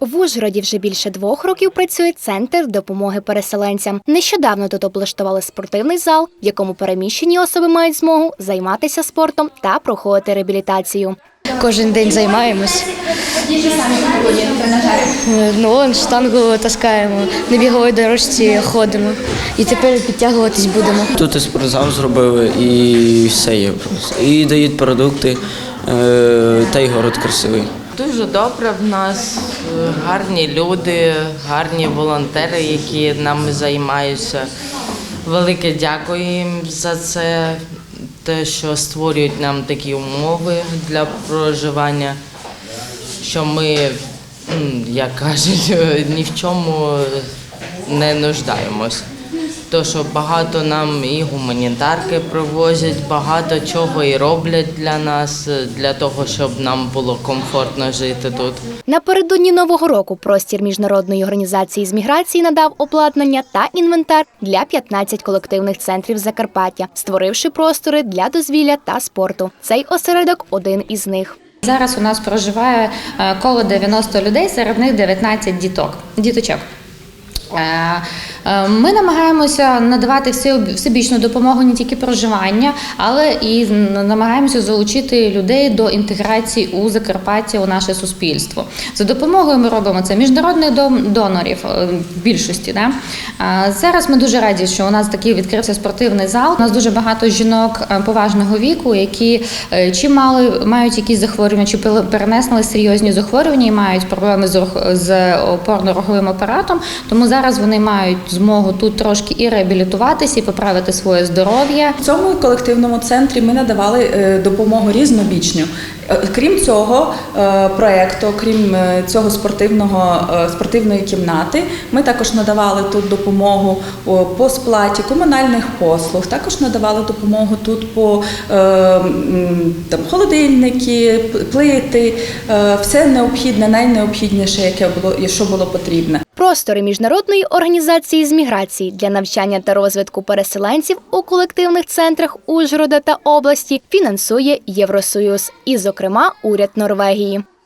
В Ужгороді вже більше двох років працює центр допомоги переселенцям. Нещодавно тут облаштували спортивний зал, в якому переміщені особи мають змогу займатися спортом та проходити реабілітацію. Кожен день займаємось. Ну, он штангу таскаємо, на біговій дорожці ходимо. І тепер підтягуватись будемо. Тут і спортзал зробили, і все є. І дають продукти, е, та й город красивий. Дуже добре в нас е, гарні люди, гарні волонтери, які нами займаються. Велике дякую їм за це, те, що створюють нам такі умови для проживання, що ми, як кажуть, ні в чому не нуждаємось. То, що багато нам і гуманітарки привозять, багато чого і роблять для нас, е, для того, щоб нам було комфортно жити тут. Напередодні нового року простір міжнародної організації з міграції надав обладнання та інвентар для 15 колективних центрів Закарпаття, створивши простори для дозвілля та спорту. Цей осередок один із них. Зараз у нас проживає е, коло 90 людей, серед них 19 діток, діточок. Е, Ми намагаємося надавати всебічну допомогу не тільки проживання, але і намагаємося залучити людей до інтеграції у Закарпаття у наше суспільство. За допомогою ми робимо це міжнародних донорів е, більшості. Да? Е, Зараз ми дуже раді, що у нас такий відкрився спортивний зал. У нас дуже багато жінок поважного віку, які чи мали мають якісь захворювання, чи перенесли серйозні захворювання і мають проблеми з опорно-руховим апаратом. Тому зараз вони мають змогу тут трошки і реабілітуватися, і поправити своє здоров'я. В цьому колективному центрі ми надавали е, допомогу різнобічню. Е, Крім цього е, проекту, крім цього спортивного спортивної кімнати, ми також надавали тут допомогу по сплаті комунальних послуг. Також надавали допомогу тут по там холодильники, плити, все необхідне, найнеобхідніше, яке було, що було потрібне. Простори міжнародної організації з міграції для навчання та розвитку переселенців у колективних центрах Ужгорода та області фінансує Євросоюз і, зокрема, уряд Норвегії.